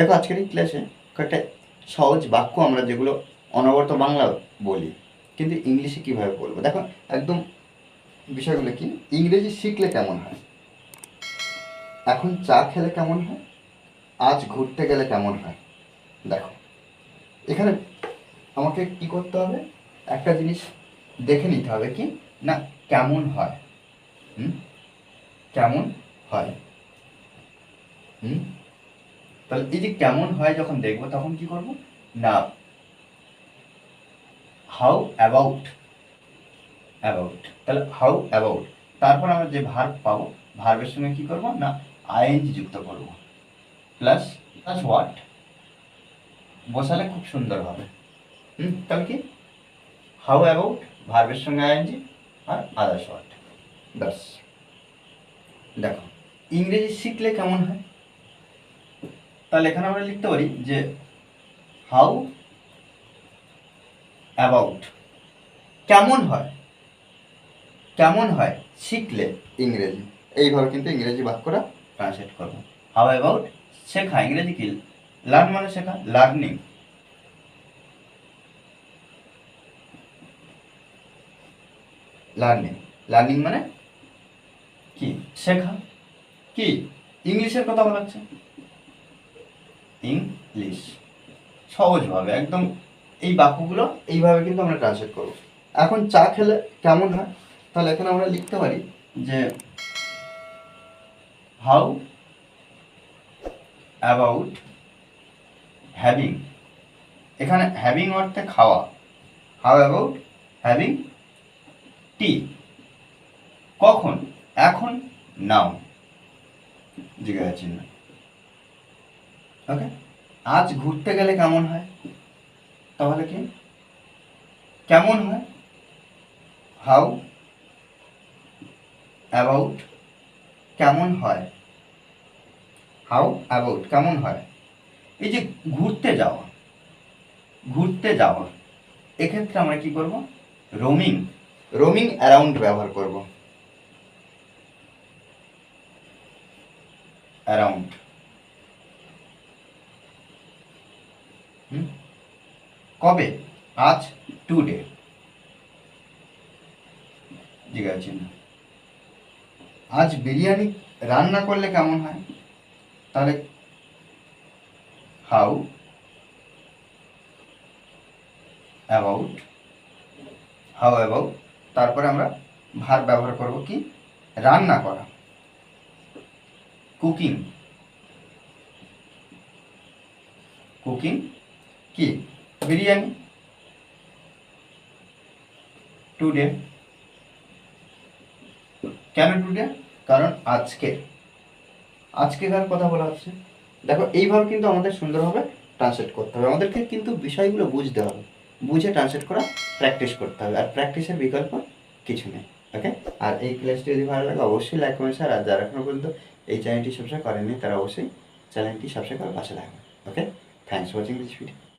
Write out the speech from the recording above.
দেখো আজকের এই ক্লাসে কয়েকটা সহজ বাক্য আমরা যেগুলো অনবরত বাংলা বলি, কিন্তু ইংলিশে কীভাবে বলব? দেখো, একদম বিষয়গুলো কি? ইংরেজি শিখলে কেমন হয়? এখন চা খেলে কেমন হয়? আজ ঘুরতে গেলে কেমন হয়? দেখো, এখানে আমাকে কি করতে হবে? একটা জিনিস দেখে নিতে হবে কি? না, কেমন হয়? হুম? কেমন হয়? হুম? তাহলে এই যে কেমন হয় যখন দেখব, তখন কি করব? না। হাউ অ্যাবাউট অ্যাবাউট তাহলে হাউ অ্যাবাউট তারপর আমরা যে ভার্ব পাবো ভার্বের সঙ্গে কি করব? না আইএনজি যুক্ত করব। প্লাস প্লাস হোয়াট বসালে খুব সুন্দর হবে। হুম, তাহলে কি? হাউ অ্যাবাউট ভার্বের সঙ্গে আইএনজি আর আদার্স ওয়ার্ড ব্যাস। দেখো, ইংরেজি শিখলে কেমন হয়? তাহলে এখানে আমরা লিখতে পারি যে হাউ অ্যাবাউট কেমন হয়? কেমন হয়? শিখলে ইংরেজি। এইভাবে কিন্তু ইংরেজি বাক্যটা ট্রান্সলেট করব। হাউ অ্যাবাউট শেখা, ইংরেজি কি? লার্ন মানে শেখা লার্নিং লার্নিং লার্নিং মানে কি? শেখা। কি? ইংলিশের কথা বলা হচ্ছে? ইংলিশ সহজভাবে, একদম এই বাক্যগুলো এইভাবে কিন্তু আমরা ট্রান্সলেট করব। এখন চা খেলে কেমন হয়? তাহলে এখানে আমরা লিখতে পারি যে হাউ অ্যাবাউট হ্যাভিং এখানে হ্যাভিং অর্থে খাওয়া। হাউ অ্যাবাউট হ্যাভিং টি কখন? এখন নাও জিজ্ঞাসা চিহ্ন। ওকে আজ ঘুরতে গেলে কেমন হয়? তাহলে কি? কেমন হয়? হাউ অ্যাবাউট কেমন হয়? হাউ অ্যাবাউট কেমন হয়? এই যে ঘুরতে যাওয়া ঘুরতে যাওয়া, এক্ষেত্রে আমরা কি করব? রোমিং রোমিং অ্যারাউন্ড ব্যবহার করব। অ্যারাউন্ড কবে? আজ টুডে জিজ্ঞাসা চিহ্ন আজ বিরিয়ানি রান্না করলে কেমন হয়? তাহলে হাউ অ্যাবাউট হাউ অ্যাবাউট তারপরে আমরা ভার ব্যবহার করব কি? রান্না করা। কুকিং কুকিং কি? বিরিয়ানি টুডে কেন টুডে কারণ আজকে। আজকেকার কথা বলা হচ্ছে? দেখো এইভাবে কিন্তু আমাদের সুন্দরভাবে ট্রান্সলেট করতে হবে। আমাদেরকে কিন্তু বিষয়গুলো বুঝতে হবে। বুঝে ট্রান্সলেট করা প্র্যাকটিস করতে হবে। আর প্র্যাকটিসের বিকল্প কিছু নেই ওকে আর এই ক্লাসটি যদি ভালো লাগে, অবশ্যই লাইক কমেন্ট শেয়ার আর যারা এখনও পর্যন্ত এই চ্যানেলটি সাবস্ক্রাইব করেননি, তারা অবশ্যই চ্যানেলটি সাবস্ক্রাইব করে পাশে থাকবে okay thanks watching this video